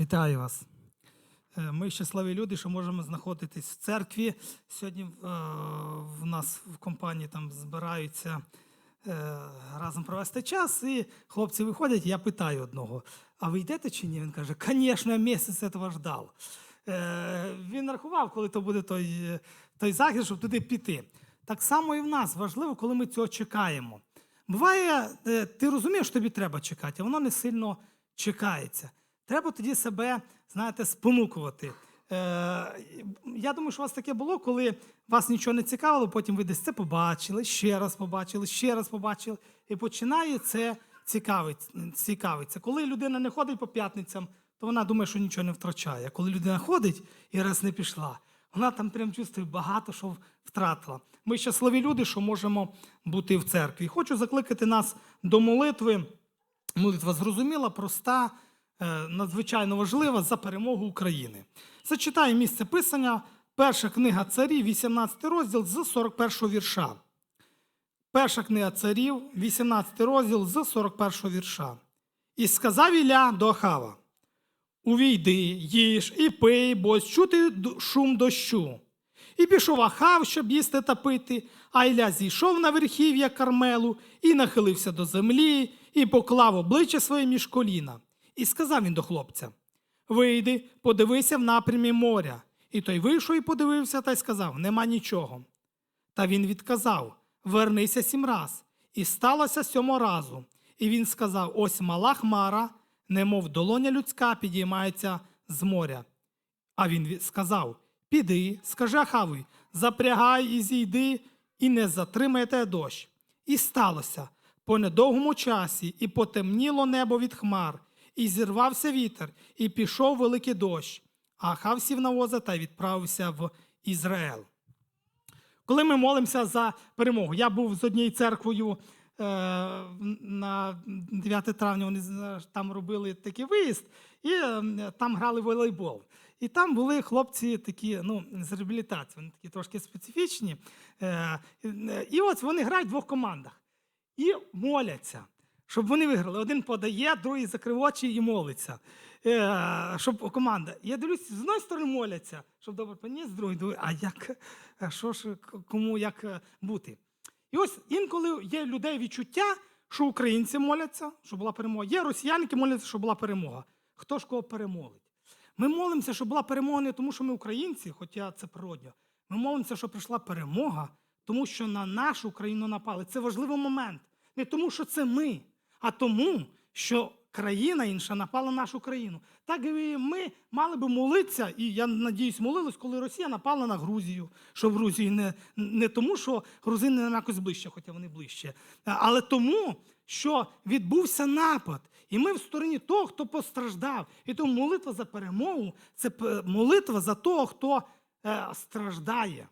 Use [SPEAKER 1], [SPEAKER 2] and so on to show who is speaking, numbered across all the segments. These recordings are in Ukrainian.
[SPEAKER 1] Вітаю вас. Е, Ми щасливі люди, що можемо знаходитись в церкві. Сьогодні е, в нас в компанії там збираються е, разом провести час, і хлопці виходять, я питаю одного: а ви йдете чи ні? Він каже, звісно, я місяць цього ждав. Він рахував, коли то буде той, той захід, щоб туди піти. Так само і в нас важливо, коли ми цього чекаємо. Буває, ти розумієш, що тобі треба чекати, а воно не сильно чекається. Треба тоді себе, знаєте, спонукувати. Е, я думаю, що у вас таке було, коли вас нічого не цікавило, потім ви десь це побачили, ще раз побачили, ще раз побачили, і починає це цікавить, цікавиться. Коли людина не ходить по п'ятницям, то вона думає, що нічого не втрачає. А коли людина ходить і раз не пішла, вона там прям чувствує багато що втратила. Ми щасливі люди, що можемо бути в церкві. Хочу закликати нас до молитви. Молитва зрозуміла, проста, надзвичайно важлива за перемогу України. Зачитаю місце писання. Перша книга царів, 18 розділ з 41 вірша. Перша книга царів, 18 розділ з 41 вірша. І сказав Ілля до Ахава: Увійди, їж і пий, бо чути шум дощу. І пішов Ахав, щоб їсти та пити, а Ілля зійшов на верхів'я Кармелу і нахилився до землі, і поклав обличчя своє між коліна. І сказав він до хлопця: Вийди, подивися в напрямі моря. І той вийшов і подивився та й сказав: Нема нічого. Та він відказав: Вернися сім раз. І сталося сьомого разу. І він сказав: Ось мала хмара, немов долоня людська підіймається з моря. А він сказав: Піди, скажи Ахаві, запрягай і зійди, і не затримайте дощ. І сталося по недовгому часі, і потемніло небо від хмар, і зірвався вітер, і пішов великий дощ. А Ахав сів на воза та відправився в Ізраїл. Коли ми молимося за перемогу, я був з однією церквою е, на 9 травня, вони там робили такий виїзд, і е, там грали волейбол. І там були хлопці такі, ну, з реабілітації, вони такі трошки специфічні. Е, е, і от вони грають в двох командах і моляться, щоб вони виграли. Один подає, другий закрив очі і молиться. Е, щоб команда. Я дивлюсь, з одної сторони моляться, щоб добре поніс, з другої думаю, а як, що ж, кому як е, бути? І ось інколи є людей відчуття, що українці моляться, щоб була перемога. Є росіяни, які моляться, щоб була перемога. Хто ж кого перемолить? Ми молимося, щоб була перемога не тому, що ми українці, хоча це природньо. Ми молимося, щоб прийшла перемога, тому що на нашу країну напали. Це важливий момент. Не тому, що це ми, а тому, що країна інша напала на нашу країну. Так і ми мали би молитися, і я надіюсь, молились, коли Росія напала на Грузію, що в Грузії не, не тому, що грузини якось ближче, хоча вони ближче, але тому, що відбувся напад. І ми в стороні того, хто постраждав. І тому молитва за перемогу це молитва за того, хто е, страждає.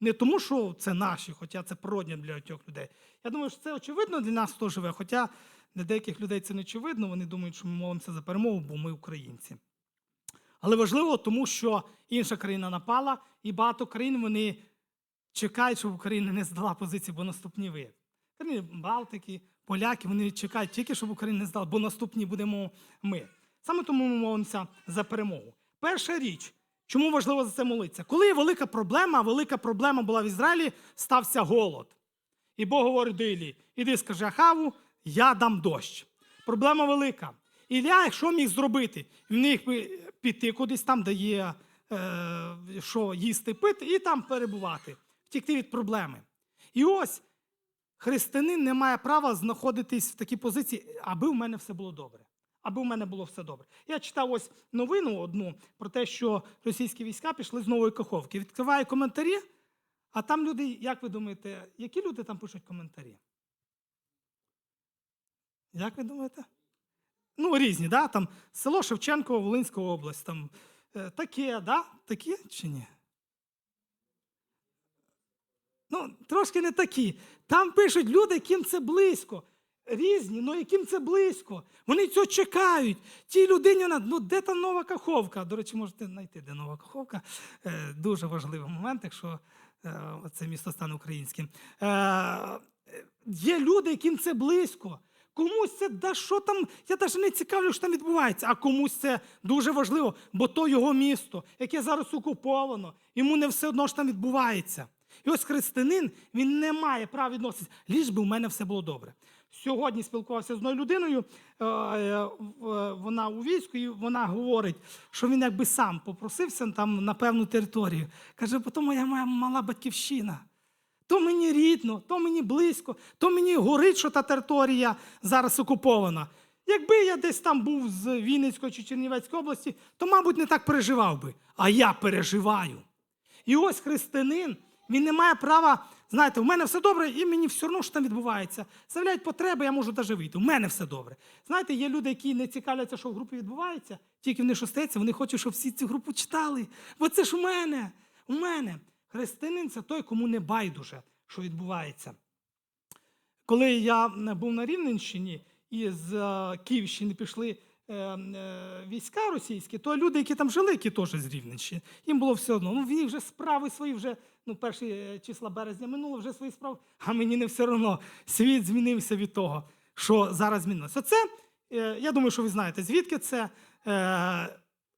[SPEAKER 1] Не тому, що це наші, хоча це природне для багатьох людей. Я думаю, що це очевидно для нас, хто живе. Хоча для деяких людей це не очевидно, вони думають, що ми молимося за перемогу, бо ми українці. Але важливо, тому що інша країна напала, і багато країн вони чекають, щоб Україна не здала позиції, бо наступні ви. Країни Балтики, поляки, вони чекають тільки, щоб Україна не здала, бо наступні будемо ми. Саме тому ми молимося за перемогу. Перша річ, чому важливо за це молитися? Коли велика проблема, велика проблема була в Ізраїлі, стався голод. І Бог говорить до Іллі, іди скажи Ахаву, я дам дощ. Проблема велика. Ілля, якщо міг зробити, він міг піти кудись там, де є е, що їсти, пити, і там перебувати, втікти від проблеми. І ось християнин не має права знаходитись в такій позиції, аби в мене все було добре. Аби в мене було все добре. Я читав ось новину одну про те, що російські війська пішли з нової Каховки. Відкриваю коментарі, а там люди, як ви думаєте, які люди там пишуть коментарі? Як ви думаєте? Ну, різні, да? Там село Шевченково, Волинська область, там е, таке, да? Такі чи ні? Ну, трошки не такі. Там пишуть люди, яким це близько. Різні, але яким це близько. Вони цього чекають. Тій людині, вона, ну де та нова каховка? До речі, можете знайти, де нова каховка. Е, дуже важливий момент, якщо е, це місто стане українським. Е, є люди, яким це близько. Комусь це да що там, я навіть не цікавлю, що там відбувається, а комусь це дуже важливо, бо то його місто, яке зараз окуповано, йому не все одно що там відбувається. І ось християнин, він не має права відноситися, ліж би у мене все було добре. Сьогодні спілкувався з одною людиною, е, е, в- вона у війську, і вона говорить, що він якби сам попросився там на певну територію. Каже, бо то моя, моя мала батьківщина. То мені рідно, то мені близько, то мені горить, що та територія зараз окупована. Якби я десь там був з Вінницької чи Чернівецької області, то, мабуть, не так переживав би. А я переживаю. І ось християнин, він не має права, знаєте, в мене все добре, і мені все одно, що там відбувається. Заявляють потреби, я можу навіть вийти. У мене все добре. Знаєте, є люди, які не цікавляться, що в групі відбувається, тільки вони що стається, вони хочуть, щоб всі цю групу читали. Бо це ж у мене, у мене. Християнин це той, кому не байдуже, що відбувається. Коли я був на Рівненщині і з е, Київщини пішли е, е, війська російські, то люди, які там жили, які теж з Рівненщини, їм було все одно. Ну, в них вже справи свої, вже ну, перші числа березня минуло, вже свої справи, а мені не все одно. Світ змінився від того, що зараз змінилося. Це, я думаю, що ви знаєте, звідки це.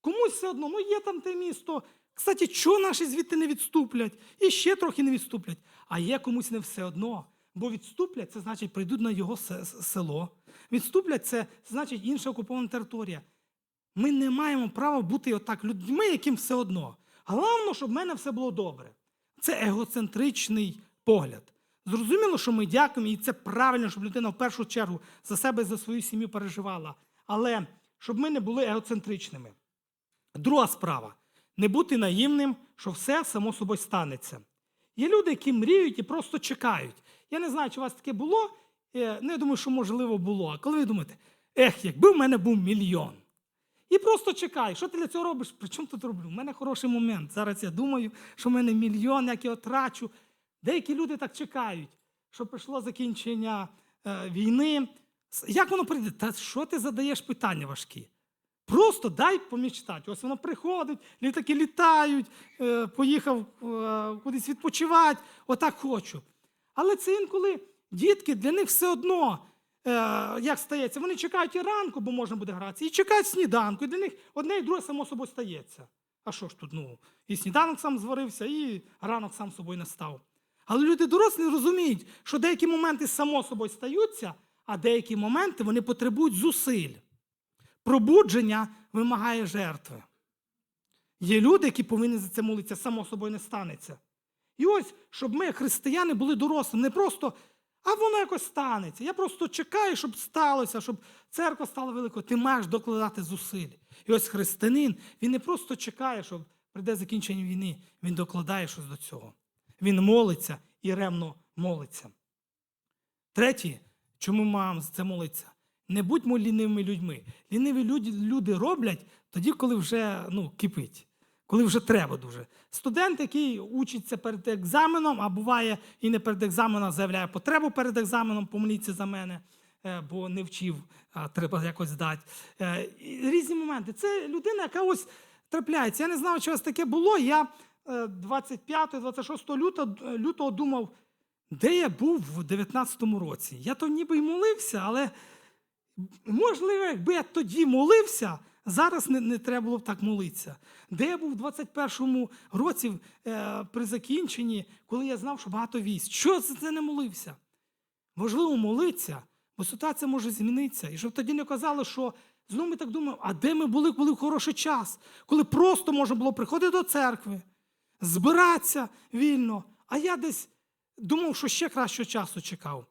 [SPEAKER 1] Комусь все одно, ну є там те місто. Кстати, чого наші звідти не відступлять? І ще трохи не відступлять. А є комусь не все одно. Бо відступлять, це значить прийдуть на його село. Відступлять це значить інша окупована територія. Ми не маємо права бути отак людьми, яким все одно. Головне, щоб в мене все було добре. Це егоцентричний погляд. Зрозуміло, що ми дякуємо, і це правильно, щоб людина в першу чергу за себе, і за свою сім'ю переживала. Але щоб ми не були егоцентричними. Друга справа не бути наївним, що все само собою станеться. Є люди, які мріють і просто чекають. Я не знаю, чи у вас таке було. е, Ну, я думаю, що можливо було. А коли ви думаєте, ех, якби в мене був мільйон. І просто чекай, що ти для цього робиш? При чому тут роблю? У мене хороший момент. Зараз я думаю, що в мене мільйон, як я трачу. Деякі люди так чекають, що прийшло закінчення е, війни. Як воно прийде? Та що ти задаєш питання важкі? Просто дай помічтати. Ось воно приходить, літаки літають, е, поїхав е, кудись відпочивати, отак хочу. Але це інколи дітки для них все одно, е, як стається, вони чекають і ранку, бо можна буде гратися, і чекають сніданку. І для них одне і друге само собою стається. А що ж тут? Ну, і сніданок сам зварився, і ранок сам собою настав. Але люди дорослі розуміють, що деякі моменти само собою стаються, а деякі моменти вони потребують зусиль. Пробудження вимагає жертви. Є люди, які повинні за це молитися, само собою не станеться. І ось, щоб ми, християни, були дорослими, не просто, а воно якось станеться. Я просто чекаю, щоб сталося, щоб церква стала великою. Ти маєш докладати зусиль. І ось християнин, він не просто чекає, щоб прийде закінчення війни, він докладає щось до цього. Він молиться і ремно молиться. Третє, чому маємо за це молитися? Не будьмо лінивими людьми. Ліниві люди, роблять тоді, коли вже ну, кипить, коли вже треба дуже. Студент, який учиться перед екзаменом, а буває і не перед екзаменом, заявляє потребу перед екзаменом, помоліться за мене, е, бо не вчив, а треба якось здати. Е, Різні моменти. Це людина, яка ось трапляється. Я не знав, у вас таке було. Я 25-26 лютого, лютого думав, де я був в 19-му році. Я то ніби й молився, але можливо, якби я тоді молився, зараз не, не треба було б так молитися. Де я був в 21-му році е, при закінченні, коли я знав, що багато військ. Що за це не молився? Важливо молитися, бо ситуація може змінитися. І щоб тоді не казали, що знову ми так думаємо, а де ми були, коли хороший час, коли просто можна було приходити до церкви, збиратися вільно, а я десь думав, що ще кращого часу чекав.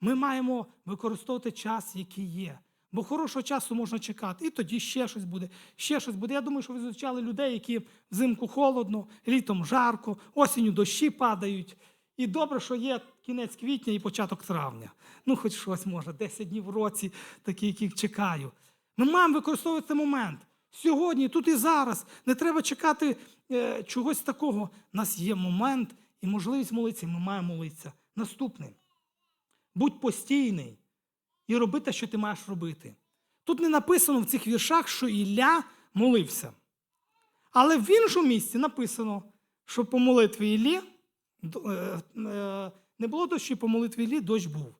[SPEAKER 1] Ми маємо використовувати час, який є. Бо хорошого часу можна чекати, і тоді ще щось буде, ще щось буде. Я думаю, що ви зустрічали людей, які взимку холодно, літом жарко, осінню дощі падають. І добре, що є кінець квітня і початок травня. Ну, хоч щось може, 10 днів в році, такі, яких чекаю. Ми маємо використовувати момент. Сьогодні, тут і зараз. Не треба чекати е, чогось такого. У нас є момент і можливість молитися, і ми маємо молитися. Наступне. Будь постійний і роби те, що ти маєш робити. Тут не написано в цих віршах, що Ілля молився. Але в іншому місці написано, що по молитві Іллі е, е, не було дощу, по молитві Іллі дощ був.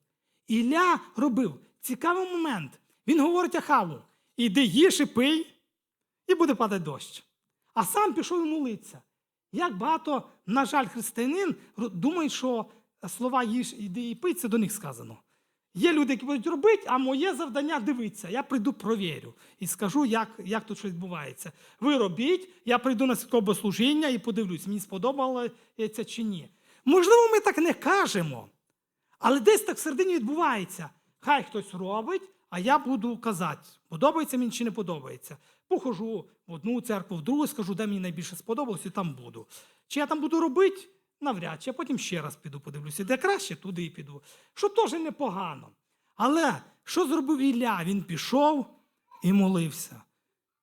[SPEAKER 1] Ілля робив цікавий момент. Він говорить Ахаву: іди їж і пий, і буде падати дощ. А сам пішов і молиться. Як багато, на жаль, християнин думають, що слова їж, іди і пий, це до них сказано. Є люди, які будуть робити, а моє завдання дивитися. Я прийду, провірю і скажу, як, як тут щось відбувається. Ви робіть, я прийду на святкове богослужіння і подивлюсь, мені сподобалося чи ні. Можливо, ми так не кажемо, але десь так всередині відбувається. Хай хтось робить, а я буду казати, подобається мені чи не подобається. Похожу в одну церкву, в другу, скажу, де мені найбільше сподобалось, і там буду. Чи я там буду робити? Навряд чи, а потім ще раз піду подивлюся. Де краще, туди і піду. Що теж непогано. Але що зробив Ілля? Він пішов і молився.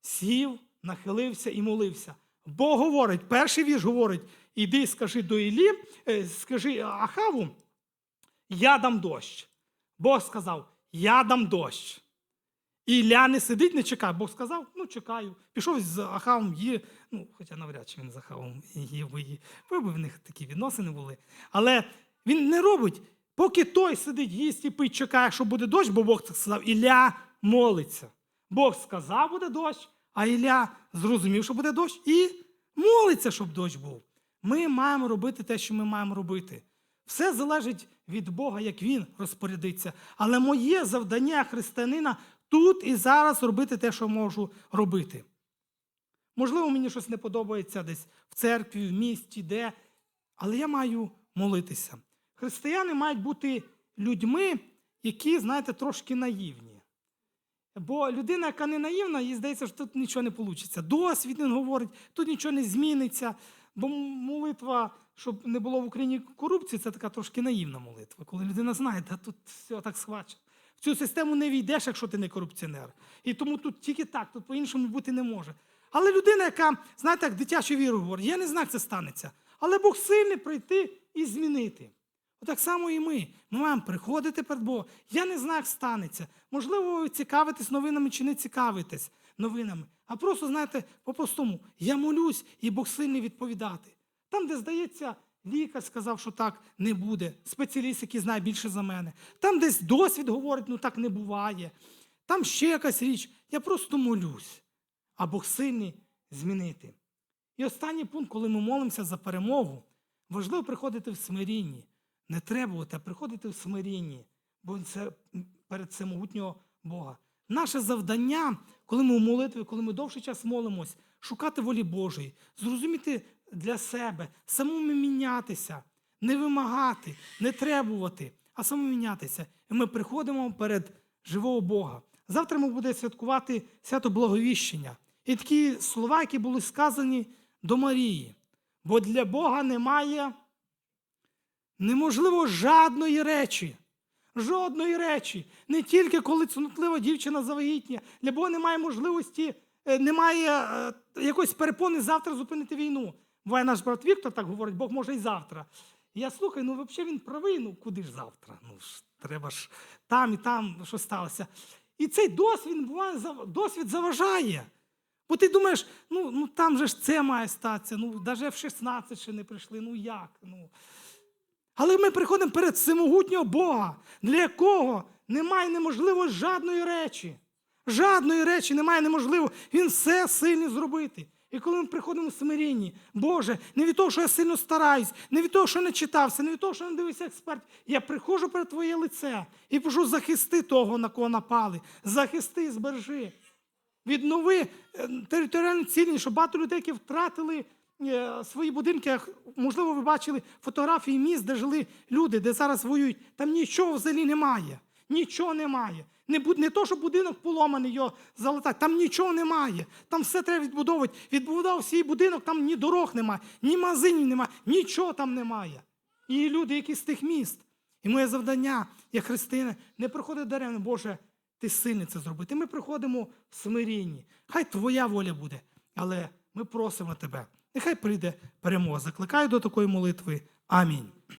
[SPEAKER 1] Сів, нахилився і молився. Бог говорить, перший вірш говорить: іди, скажи до Іллі, е, скажи Ахаву, я дам дощ. Бог сказав: Я дам дощ. І Ілля не сидить, не чекає. Бог сказав, ну чекаю. Пішов з Ахавом є, ну, хоча навряд чи він з Ахавом їв би її. Бо в них такі відносини були. Але він не робить, поки той сидить, їсть і пить, чекає, що буде дощ, бо Бог так сказав, Ілля молиться. Бог сказав, буде дощ, а Ілля зрозумів, що буде дощ, і молиться, щоб дощ був. Ми маємо робити те, що ми маємо робити. Все залежить від Бога, як Він розпорядиться. Але моє завдання християнина тут і зараз робити те, що можу робити. Можливо, мені щось не подобається десь в церкві, в місті, де, але я маю молитися. Християни мають бути людьми, які, знаєте, трошки наївні. Бо людина, яка не наївна, їй здається, що тут нічого не вийде. Досвід він говорить, тут нічого не зміниться. Бо молитва, щоб не було в Україні корупції, це така трошки наївна молитва. Коли людина знає, та тут все так схвачено. В цю систему не війдеш, якщо ти не корупціонер. І тому тут тільки так, тут по-іншому бути не може. Але людина, яка, знаєте, як дитячу віру говорить, я не знаю, як це станеться. Але Бог сильний прийти і змінити. Отак само і ми. Ми маємо приходити перед Богом. Я не знаю, як станеться. Можливо, ви цікавитесь новинами чи не цікавитесь новинами. А просто, знаєте, по-простому, я молюсь, і Бог сильний відповідати. Там, де здається, лікар сказав, що так не буде, спеціаліст, який знає більше за мене. Там десь досвід говорить, ну так не буває. Там ще якась річ. Я просто молюсь, а Бог сильний змінити. І останній пункт, коли ми молимося за перемогу, важливо приходити в смирінні. Не требувати, а приходити в смирінні, бо це перед всемогутнього Бога. Наше завдання, коли ми в молитві, коли ми довший час молимось, шукати волі Божої, зрозуміти для себе, самому мінятися, не вимагати, не требувати, а самому мінятися. І ми приходимо перед живого Бога. Завтра ми будемо святкувати свято Благовіщення. І такі слова, які були сказані до Марії. Бо для Бога немає неможливо жадної речі. Жодної речі. Не тільки коли цнотлива дівчина завагітня. Для Бога немає можливості, е, немає е, якоїсь перепони завтра зупинити війну. Буває наш брат Віктор так говорить, Бог може і завтра. Я слухаю, ну взагалі він правий, ну куди ж завтра? Ну ж треба ж там і там що сталося. І цей досвід буває досвід заважає. Бо ти думаєш, ну, ну там же ж це має статися, ну навіть в 16 ще не прийшли, ну як? Ну. Але ми приходимо перед всемогутнього Бога, для якого немає неможливо жадної речі. Жадної речі немає неможливо. Він все сильний зробити. І коли ми приходимо в смирінні, Боже, не від того, що я сильно стараюсь, не від того, що не читався, не від того, що не дивився експерт. Я приходжу перед Твоє лице і прошу захисти того, на кого напали. Захисти і збережи. Віднови е, територіальну цілість, щоб багато людей, які втратили е, свої будинки, можливо, ви бачили фотографії міст, де жили люди, де зараз воюють. Там нічого взагалі немає. Нічого немає. Не, не то, що будинок поломаний, його залатати, там нічого немає. Там все треба відбудовувати. Відбудував свій будинок, там ні дорог немає, ні магазинів немає, нічого там немає. І люди, які з тих міст. І моє завдання, як християни, не приходить даремно, Боже, ти сильний це зробити. Ми приходимо в смирінні. Хай твоя воля буде, але ми просимо тебе. Нехай прийде перемога. Закликаю до такої молитви. Амінь.